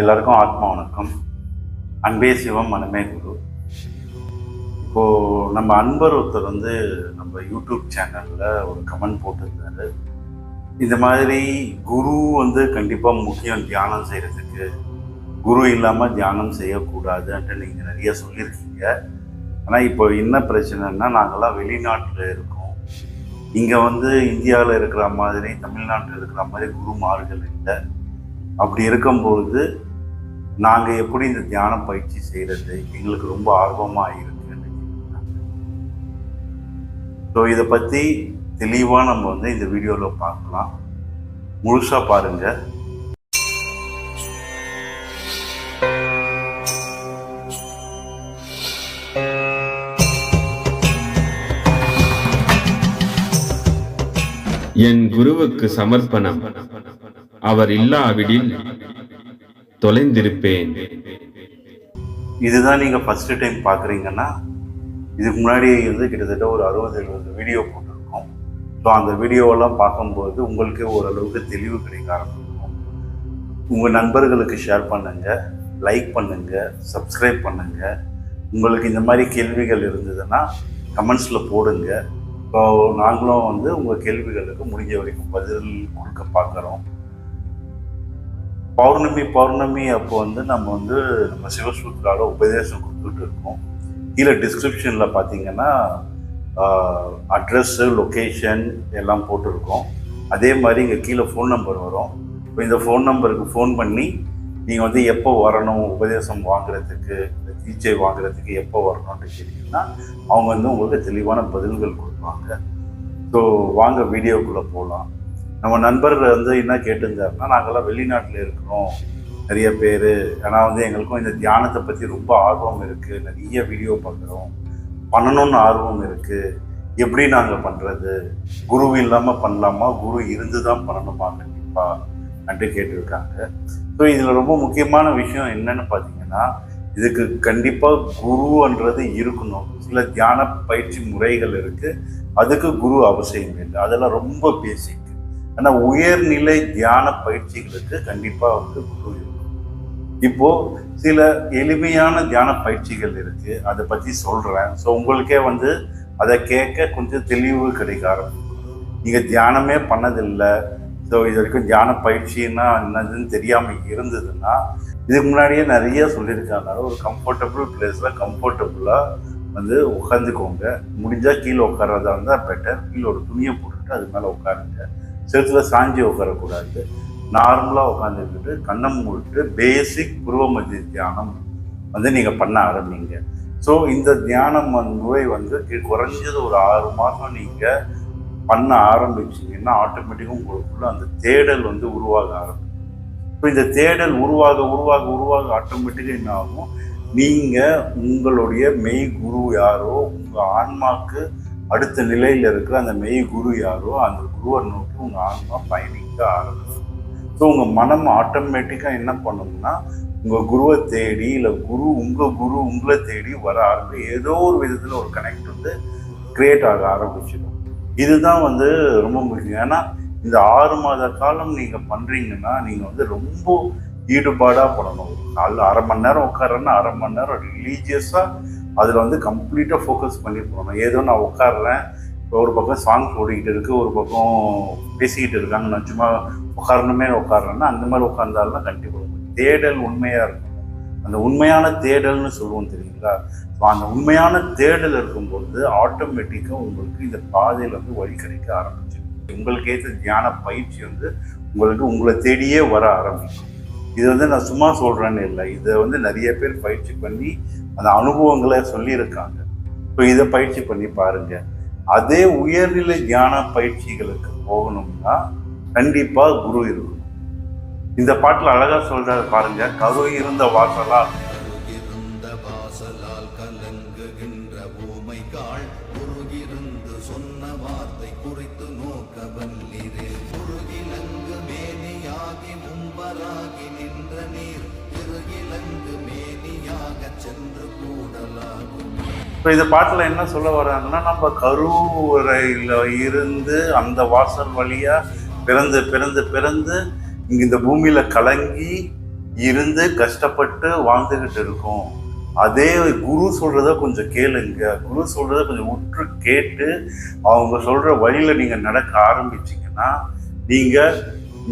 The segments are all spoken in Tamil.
எல்லாருக்கும் ஆத்மா வணக்கம். அன்பே சிவம் மனமே குரு. இப்போ நம்ம அன்பர் ஒருத்தர் வந்து நம்ம யூடியூப் சேனல்ல ஒரு கமெண்ட் போட்டிருந்தாரு. இந்த மாதிரி குரு வந்து கண்டிப்பாக முக்கியம் தியானம் செய்யறதுக்கு. குரு இல்லாமல் தியானம் செய்யக்கூடாதுன்ட்டு நீங்கள் நிறைய சொல்லியிருக்கீங்க. ஆனால் இப்போ என்ன பிரச்சனைன்னா நாங்கள்லாம் வெளிநாட்டில் இருக்கோம். இங்கே வந்து இந்தியாவில் இருக்கிற மாதிரி தமிழ்நாட்டில் இருக்கிற மாதிரி குருமார்கள் இல்லை. அப்படி இருக்கும்பொழுது நாங்கள் எப்படி இந்த தியான பயிற்சி செய்கிறது எங்களுக்கு ரொம்ப ஆர்வமாக இருக்குன்னு ஸோ இதை பற்றி தெளிவாக நம்ம வந்து இந்த வீடியோவில் பார்க்கலாம். முழுசாக பாருங்கள் என் குருவுக்கு சமர்ப்பணம். அவர் இல்லாவிடில் தொலைந்திருப்பேன். இதுதான் நீங்கள் ஃபஸ்ட்டு டைம் பார்க்குறீங்கன்னா இதுக்கு முன்னாடி வந்து கிட்டத்தட்ட ஒரு அறுபது எழுபது வீடியோ போட்டிருக்கோம். ஸோ அந்த வீடியோவெல்லாம் பார்க்கும்போது உங்களுக்கே ஓரளவுக்கு தெளிவு கிடைக்க ஆரம்பிக்கும். உங்கள் நண்பர்களுக்கு ஷேர் பண்ணுங்கள் லைக் பண்ணுங்கள் சப்ஸ்கிரைப் பண்ணுங்கள் உங்களுக்கு இந்த மாதிரி கேள்விகள் இருந்ததுன்னா கமெண்ட்ஸில் போடுங்க. ஸோ நாங்களும் வந்து உங்கள் கேள்விகளுக்கு முடிஞ்ச வரைக்கும் பதில் கொடுக்க பார்க்குறோம். பௌர்ணமி பௌர்ணமி அப்போ வந்து நம்ம வந்து நம்ம சிவசூத்ரால உபதேசம் கொடுத்துட்டு இருக்கோம். கீழே டிஸ்கிரிப்ஷனில் பார்த்தீங்கன்னா அட்ரஸ்ஸு லொக்கேஷன் எல்லாம் போட்டிருக்கோம். அதே மாதிரி இங்கே கீழே ஃபோன் நம்பர் வரும். இப்போ இந்த ஃபோன் நம்பருக்கு ஃபோன் பண்ணி நீங்கள் வந்து எப்போ வரணும் உபதேசம் வாங்குறதுக்கு இந்த வாங்குறதுக்கு எப்போ வரணும்னு கேட்டிங்கன்னா அவங்க வந்து உங்களுக்கு தெளிவான பதில்கள் கொடுப்பாங்க. ஸோ வாங்க வீடியோக்குள்ளே போகலாம் நம்ம நண்பர் வந்து என்ன கேட்டிருந்தாருன்னா நாங்கள்லாம் வெளிநாட்டில் இருக்கிறோம். நிறைய பேர். ஆனால் வந்து எங்களுக்கும் இந்த தியானத்தை பற்றி ரொம்ப ஆர்வம் இருக்குது நிறைய வீடியோ பார்க்குறோம். பண்ணணும்னு ஆர்வம் இருக்குது எப்படி நாங்கள் பண்ணுறது குரு இல்லாமல் பண்ணலாமா? குரு இருந்து தான் பண்ணணுமா? கண்டிப்பாக அன்ட்டு கேட்டிருக்காங்க. ஸோ இதில் ரொம்ப முக்கியமான விஷயம் என்னன்னு பார்த்தீங்கன்னா இதுக்கு கண்டிப்பாக குருன்றது இருக்கணும். சில தியான பயிற்சி முறைகள் இருக்குது அதுக்கு குரு அவசியம் இல்லை. அதெல்லாம் ரொம்ப பேசிக் ஆனால் உயர்நிலை தியான பயிற்சிகளுக்கு கண்டிப்பாக வந்து குரு இப்போது சில எளிமையான தியான பயிற்சிகள் இருக்குது அதை பற்றி சொல்கிறேன் ஸோ உங்களுக்கே வந்து அதை கேட்க கொஞ்சம் தெளிவு கிடைக்க ஆரம்பிக்கும். நீங்கள் தியானமே பண்ணதில்லை. ஸோ இது வரைக்கும் தியான பயிற்சின்னா என்னதுன்னு தெரியாமல் இருந்ததுன்னா இதுக்கு முன்னாடியே நிறைய சொல்லியிருக்காங்க. ஒரு கம்ஃபர்டபுள் பிளேஸில் கம்ஃபர்டபுளாக வந்து உட்காந்துக்கோங்க முடிஞ்சால் கீழே உட்காரதா இருந்தால் பெட்டர் கீழே ஒரு துணியை போட்டுட்டு அது மேலே உட்காருங்க. செத்துல சாஞ்சி உட்காரக்கூடாது. நார்மலாக உட்காந்துக்கிட்டு கண்ணை மூடிட்டு பேசிக் குருவமதி தியானம் வந்து நீங்கள் பண்ண ஆரம்பிங்க. ஸோ இந்த தியானம் முறை வந்து குறைஞ்சது ஒரு ஆறு மாதம் நீங்கள் பண்ண ஆரம்பிச்சிங்கன்னா ஆட்டோமேட்டிக்காக உங்களுக்குள்ள அந்த தேடல் வந்து உருவாக ஆரம்பிக்கும். இப்போ இந்த தேடல் உருவாக உருவாக உருவாக ஆட்டோமேட்டிக்காக என்ன ஆகும் நீங்கள் உங்களுடைய மெய் குரு யாரோ உங்கள் ஆன்மாக்கு அடுத்த நிலையில் இருக்கிற அந்த மெய் குரு யாரோ அந்த குருவை நோக்கி உங்கள் ஆன்மா பயணிக்க ஆரம்பிச்சு ஸோ உங்கள் மனம் ஆட்டோமேட்டிக்காக என்ன பண்ணணும்னா உங்கள் குருவை தேடி இல்லை குரு உங்கள் குரு உங்களை தேடி வர ஆரம்பி ஏதோ ஒரு விதத்தில் ஒரு கனெக்ட் வந்து கிரியேட் ஆக ஆரம்பிச்சிடும். இதுதான் வந்து ரொம்ப முக்கியம். ஏன்னா இந்த ஆறு மாத காலம் நீங்கள் பண்ணுறீங்கன்னா நீங்கள் வந்து ரொம்ப ஈடுபாடாக பண்ணணும் நாலு அரை மணி நேரம் உட்காரன்னா அரை மணி நேரம் ரிலீஜியஸாக அதில் வந்து கம்ப்ளீட்டாக ஃபோக்கஸ் பண்ணி போகணும். ஏதோ நான் உட்காடுறேன் இப்போ ஒரு பக்கம் சாங்ஸ் ஓடிக்கிட்டு இருக்கு ஒரு பக்கம் பேசிக்கிட்டு இருக்காங்க நான் சும்மா உட்காரணுமே உட்காடுறேன்னா அந்த மாதிரி உட்காந்தாலும் கண்டிப்பாக தேடல் உண்மையாக இருக்கும் அந்த உண்மையான தேடல்னு சொல்லுவோம் தெரியுங்களா? ஸோ அந்த உண்மையான தேடல் இருக்கும்போது ஆட்டோமேட்டிக்காக உங்களுக்கு இந்த பாதையில் வந்து வழி கிடைக்க ஆரம்பிச்சிடும். உங்களுக்கு ஏற்ற தியான பயிற்சி வந்து உங்களுக்கு உங்களை தேடியே வர ஆரம்பிக்கும். இது வந்து நான் சும்மா சொல்கிறேன்னு இல்லை. இதை வந்து நிறைய பேர் பயிற்சி பண்ணி அந்த அனுபவங்களை சொல்லியிருக்காங்க. இப்போ இதை பயிற்சி பண்ணி பாருங்க. அதே உயர்நிலை தியான பயிற்சிகளுக்கு போகணும்னா கண்டிப்பாக குரு இருக்கணும். இந்த பாட்டில் அழகாக சொல்கிறத பாருங்க கரு இருந்த வாசலாக இப்போ இந்த பாட்டில் என்ன சொல்ல வர்றாங்கன்னா நம்ம கருவறையில் இருந்து அந்த வாசல் வழியாக பிறந்து பிறந்து பிறந்து இங்கே இந்த பூமியில் கலங்கி இருந்து கஷ்டப்பட்டு வாழ்ந்துக்கிட்டு இருக்கோம். அதே குரு சொல்கிறத கொஞ்சம் கேளுங்க. குரு சொல்கிறத கொஞ்சம் உற்று கேட்டு அவங்க சொல்கிற வழியில் நீங்கள் நடக்க ஆரம்பிச்சிங்கன்னா நீங்கள்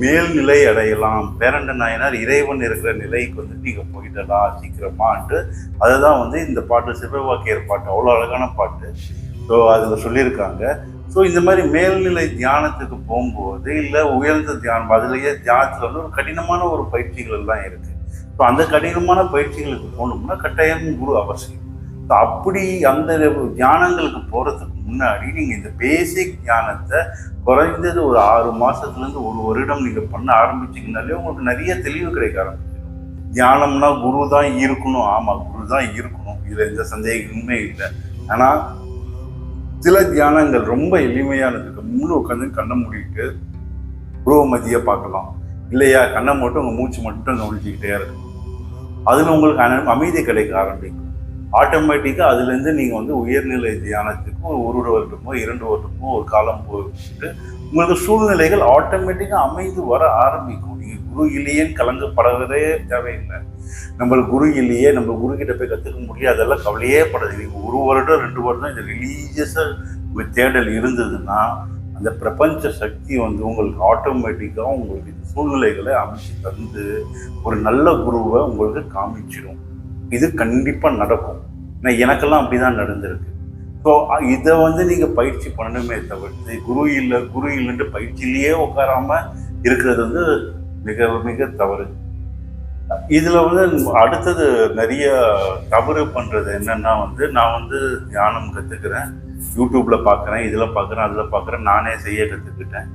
மேல்நிலை அடையலாம். பேரண்ட நாயனார் இறைவன் இருக்கிற நிலைக்கு வந்து நீங்கள் போயிடலாம் சீக்கிரமான்ட்டு அதுதான் வந்து இந்த பாட்டு சிவவாக்கியர் பாட்டு அவ்வளோ அழகான பாட்டு. ஸோ அதில் சொல்லியிருக்காங்க. ஸோ இந்த மாதிரி மேல்நிலை தியானத்துக்கு போகும்போது இல்லை உயர்ந்த தியானம் அதுலேயே தியானத்தில் வந்து ஒரு கடினமான ஒரு பயிற்சிகள் எல்லாம் இருக்குது ஸோ அந்த கடினமான பயிற்சிகளுக்கு போகணும்னா கட்டாயம் குரு அவசியம். அப்படி அந்த தியானங்களுக்கு போகிறதுக்கு முன்னாடி நீங்கள் இந்த பேசிக் தியானத்தை குறைந்தது ஒரு ஆறு மாதத்துலேருந்து ஒரு வருடம் நீங்கள் பண்ண ஆரம்பிச்சிங்கனாலே உங்களுக்கு நிறைய தெளிவு கிடைக்க ஆரம்பிச்சிடும். தியானம்னா குரு தான் இருக்கணும். ஆமாம் குரு தான் இருக்கணும். இதில் எந்த சந்தேகமுமே இல்லை. ஆனால் சில தியானங்கள் ரொம்ப எளிமையானதுக்கு முழு உட்காந்து கண்ணை மூடிட்டு உருவ மதியை பார்க்கலாம். இல்லையா? கண்ணை மட்டும் உங்கள் மூச்சு மட்டும் கவனிச்சுக்கிட்டே இருக்கும் அதில் உங்களுக்கு அமைதி கிடைக்க ஆரம்பிக்கும். ஆட்டோமேட்டிக்காக அதுலேருந்து நீங்கள் வந்து உயர்நிலை தியானத்துக்கும் ஒரு வருடமோ இரண்டு வருடமோ ஒரு காலம் போயிட்டு உங்களுக்கு சூழ்நிலைகள் ஆட்டோமேட்டிக்காக அமைந்து வர ஆரம்பிக்கும். நீங்கள் குரு இல்லையேன்னு கலங்கப்படவே தேவையில்லை. நம்மளுக்கு குரு இல்லையே நம்ம குரு கிட்ட போய் கற்றுக்க முடியும் அதெல்லாம் கவலையே படாது நீங்கள் ஒரு வருடம் ரெண்டு வருடம் இந்த ரிலீஜியஸாக உங்கள் தேடல் இருந்ததுன்னா அந்த பிரபஞ்ச சக்தி வந்து உங்களுக்கு ஆட்டோமேட்டிக்காக உங்களுக்கு சூழ்நிலைகளை அமைச்சு தந்து ஒரு நல்ல குருவை உங்களுக்கு காமிச்சிடும் இது கண்டிப்பாக நடக்கும். ஏன்னா எனக்கெல்லாம் அப்படி தான் நடந்திருக்கு ஸோ இதை வந்து நீங்கள் பயிற்சி பண்ணணுமே தவிர்த்து குரு இல்லை குரு இல்லைன்ட்டு பயிற்சியிலேயே உட்காராமல் இருக்கிறது வந்து மிக மிக தவறு. இதில் வந்து அடுத்தது நிறைய தவறு பண்ணுறது என்னென்னா வந்து நான் வந்து தியானம் கற்றுக்கிறேன் யூடியூப்பில் பார்க்குறேன் இதில் பார்க்குறேன் அதில் பார்க்குறேன் நானே செய்ய கற்றுக்கிட்டேன்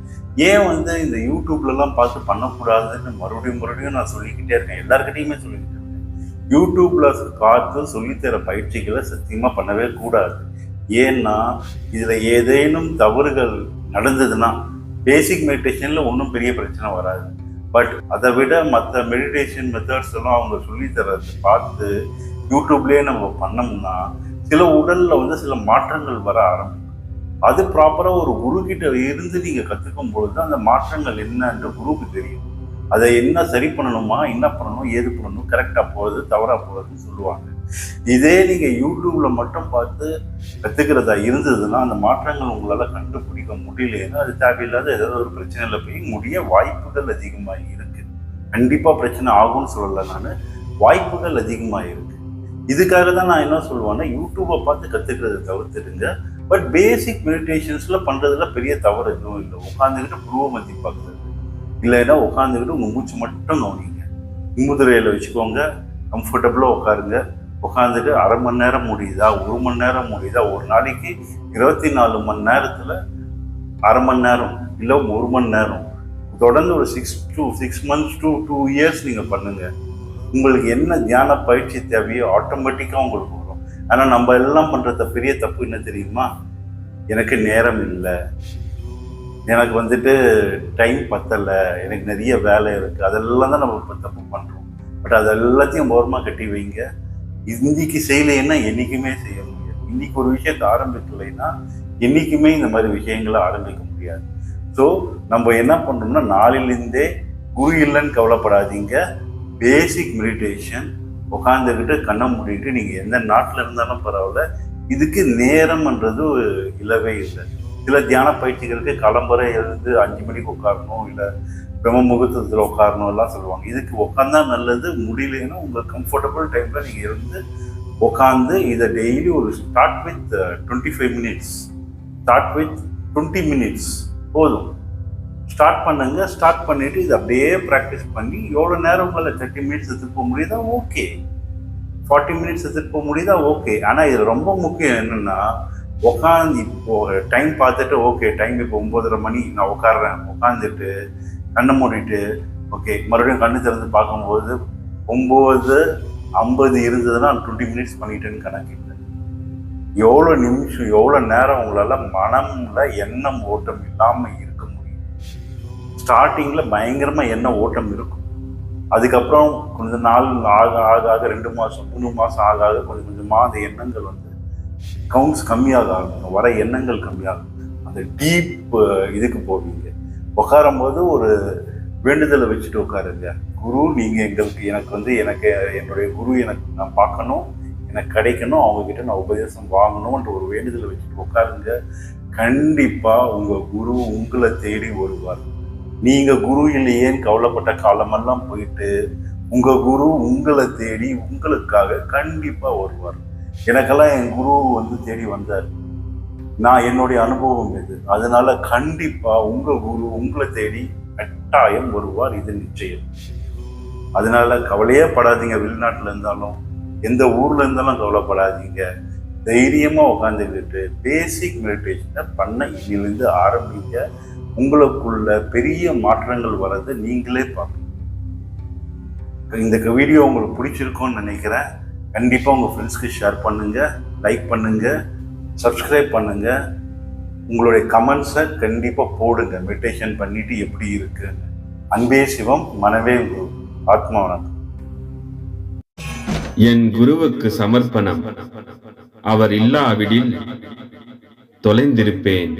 ஏன் வந்து இந்த யூடியூப்லலாம் பார்த்து பண்ணக்கூடாதுன்னு மறுபடியும் மறுபடியும் நான் சொல்லிக்கிட்டே இருக்கேன். எல்லாருக்கிட்டையுமே சொல்லிக்கிட்டேன். யூடியூப்பில் பார்த்து சொல்லித்தர பயிற்சிகளை சத்தியமாக பண்ணவே கூடாது. ஏன்னா இதில் ஏதேனும் தவறுகள் நடந்ததுன்னா பேசிக் மெடிடேஷனில் ஒன்றும் பெரிய பிரச்சனை வராது. பட் அதை விட மற்ற மெடிடேஷன் மெத்தட்ஸ் எல்லாம் அவங்க சொல்லித்தரதை பார்த்து யூடியூப்லேயே நம்ம பண்ணோம்னா சில உடலில் வந்து சில மாற்றங்கள் வர ஆரம்பிக்கும். அது ப்ராப்பராக ஒரு குரு கிட்ட இருந்து நீங்கள் கற்றுக்கும் பொழுது அந்த மாற்றங்கள் என்னன்ற குருவுக்கு தெரியும். அதை என்ன சரி பண்ணணுமா என்ன பண்ணணும் ஏது பண்ணணும் கரெக்டாக போகுது தவறாக போகுதுன்னு சொல்லுவாங்க. இதே நீங்கள் யூடியூப்பில் மட்டும் பார்த்து கற்றுக்கிறதா இருந்ததுன்னா அந்த மாற்றங்கள் உங்களால் கண்டுபிடிக்க முடியலன்னா அது தேவையில்லாத ஏதாவது ஒரு பிரச்சனையில் போய் முடிய வாய்ப்புகள் அதிகமாக இருக்குது கண்டிப்பாக பிரச்சனை ஆகும்னு சொல்லலை நான். வாய்ப்புகள் அதிகமாக இருக்குது இதுக்காக தான் நான் என்ன சொல்லுவேன்னா யூடியூப்பை பார்த்து கற்றுக்கிறத தவிர்த்துடுங்க. பட் பேசிக் மெடிடேஷன்ஸில் பண்ணுறதுல பெரிய தவறு எதுவும் இல்லை. உட்காந்துக்கிட்டு புருவ மதிப்பாக்குது பார்க்குறது இல்லைன்னா உட்காந்துக்கிட்டு உங்கள் மூச்சு மட்டும் கவனிங்க. முதுரையில் வச்சுக்கோங்க கம்ஃபர்டபுளாக உட்காருங்க. உட்காந்துட்டு அரை மணி நேரம் முடியுதா? ஒரு மணி நேரம் முடியுதா? ஒரு நாளைக்கு இருபத்தி நாலு மணி நேரத்தில் அரை மணி நேரம் இல்லை ஒரு மணி நேரம். தொடர்ந்து ஒரு six to six months to two years நீங்கள் பண்ணுங்கள் உங்களுக்கு என்ன தியான பயிற்சி தேவையோ ஆட்டோமேட்டிக்காக உங்களுக்கு வரும். ஆனால் நம்ம எல்லாம் பண்ணுற பெரிய தப்பு என்ன தெரியுமா? எனக்கு நேரம் இல்லை. எனக்கு வந்துட்டு டைம் பத்தலை. எனக்கு நிறைய வேலை இருக்குது அதெல்லாம் தான் நம்ம இப்போ தப்பு பண்ணுறோம் பட் அது எல்லாத்தையும் ஓரமாக கட்டி வைங்க. இன்றைக்கி செய்யலைன்னா என்றைக்குமே செய்ய முடியாது. இன்றைக்கி ஒரு விஷயத்தை ஆரம்பிக்கலைன்னா என்றைக்குமே இந்த மாதிரி விஷயங்களை ஆரம்பிக்க முடியாது. ஸோ நம்ம என்ன பண்ணுறோம்னா நாளிலிருந்தே குரு இல்லைன்னு கவலைப்படாதீங்க. பேசிக் மெடிடேஷன் உட்காந்துக்கிட்டு கண்ணை மூடிட்டு நீங்கள் எந்த நாட்டில் இருந்தாலும் பரவாயில்ல. இதுக்கு நேரம்ன்றது இல்லவே இல்லை. சில தியான பயிற்சிகளுக்கு கிளம்புற எழுந்து அஞ்சு மணிக்கு உட்காரணும் இல்லை பிரம்ம முகூர்த்தத்தில் உட்காரணும் எல்லாம் சொல்லுவாங்க. இதுக்கு உட்காந்தா நல்லது முடியலன்னா உங்கள் கம்ஃபர்டபுள் டைமில் நீங்கள் இருந்து உட்காந்து இதை டெய்லி ஒரு start with twenty five minutes start with twenty minutes போதும். ஸ்டார்ட் பண்ணுங்க ஸ்டார்ட் பண்ணிட்டு இதை அப்படியே ப்ராக்டிஸ் பண்ணி எவ்வளோ நேரம் உங்களை தேர்ட்டி மினிட்ஸ் எடுத்துகிட்டு போக முடியுதா ஓகே ஃபார்ட்டி மினிட்ஸ் எடுத்துகிட்டு போக முடியுதா ஓகே ஆனால் இது ரொம்ப முக்கியம் என்னென்னா உட்காந்து இப்போ டைம் பார்த்துட்டு ஓகே டைம் இப்போ ஒம்போதரை மணி நான் உட்காடுறேன் உட்காந்துட்டு கண்ணை மூடிட்டு ஓகே மறுபடியும் கண்ணு திறந்து பார்க்கும்போது ஒம்பது ஐம்பது இருந்ததுன்னா டுவெண்ட்டி மினிட்ஸ் பண்ணிட்டேன்னு கணக்கிட்டேன் எவ்வளோ நிமிஷம் எவ்வளோ நேரம் உங்களால் மனமில் எண்ணம் ஓட்டம் இல்லாமல் இருக்க முடியும். ஸ்டார்டிங்கில் பயங்கரமாக எண்ணம் ஓட்டம் இருக்கும். அதுக்கப்புறம் கொஞ்சம் நாள் ஆக ஆக ஆக ரெண்டு மாதம் மூணு மாதம் ஆக ஆக கொஞ்சம் கொஞ்சமாக அந்த எண்ணங்கள் வந்து கவுண்ட்ஸ் கம்மியாக ஆகும் வர எண்ணங்கள் கம்மியாகும். அந்த டீப் இதுக்கு போவீங்க. உட்காரும் போது ஒரு வேண்டுதலை வச்சுட்டு உட்காருங்க. குரு நீங்கள் எங்களுக்கு எனக்கு வந்து எனக்கு என்னுடைய குரு எனக்கு நான் பார்க்கணும் எனக்கு கிடைக்கணும் அவங்கக்கிட்ட நான் உபதேசம் வாங்கணும்ன்ற ஒரு வேண்டுதலை வச்சுட்டு உட்காருங்க. கண்டிப்பாக உங்கள் குரு உங்களை தேடி வருவார். நீங்கள் குரு இல்லையேன்னு கவலைப்பட்ட காலமெல்லாம் போயிட்டு உங்கள் குரு உங்களை தேடி உங்களுக்காக கண்டிப்பாக வருவார். எனக்கெல்லாம் என் குரு வந்து தேடி வந்தார். நான் என்னுடைய அனுபவம் இது. அதனால கண்டிப்பா உங்க குரு உங்களை தேடி கட்டாயம் வருவார். இது நிச்சயம். அதனால கவலையே படாதீங்க. வெளிநாட்டுல இருந்தாலும் எந்த ஊர்ல இருந்தாலும் கவலைப்படாதீங்க. தைரியமா உட்காந்துக்கிட்டு பேசிக் மெடிடேஷனை பண்ண இன்னிலிருந்து ஆரம்பிங்க. உங்களுக்குள்ள பெரிய மாற்றங்கள் வர்றதை நீங்களே பார்ப்பீங்க இந்த வீடியோ உங்களுக்கு பிடிச்சிருக்கும்னு நினைக்கிறேன். கண்டிப்பாக உங்கள் ஃப்ரெண்ட்ஸ்க்கு ஷேர் பண்ணுங்கள் லைக் பண்ணுங்கள் சப்ஸ்கிரைப் பண்ணுங்கள் உங்களுடைய கமெண்ட்ஸை கண்டிப்பாக போடுங்க. மெடிடேஷன் பண்ணிட்டு எப்படி இருக்குன்னு அன்பே சிவம் மனவே குரு. ஆத்மா வணக்கம். என் குருவுக்கு சமர்ப்பணம். அவர் இல்லாவிடில் தொலைந்திருப்பேன்.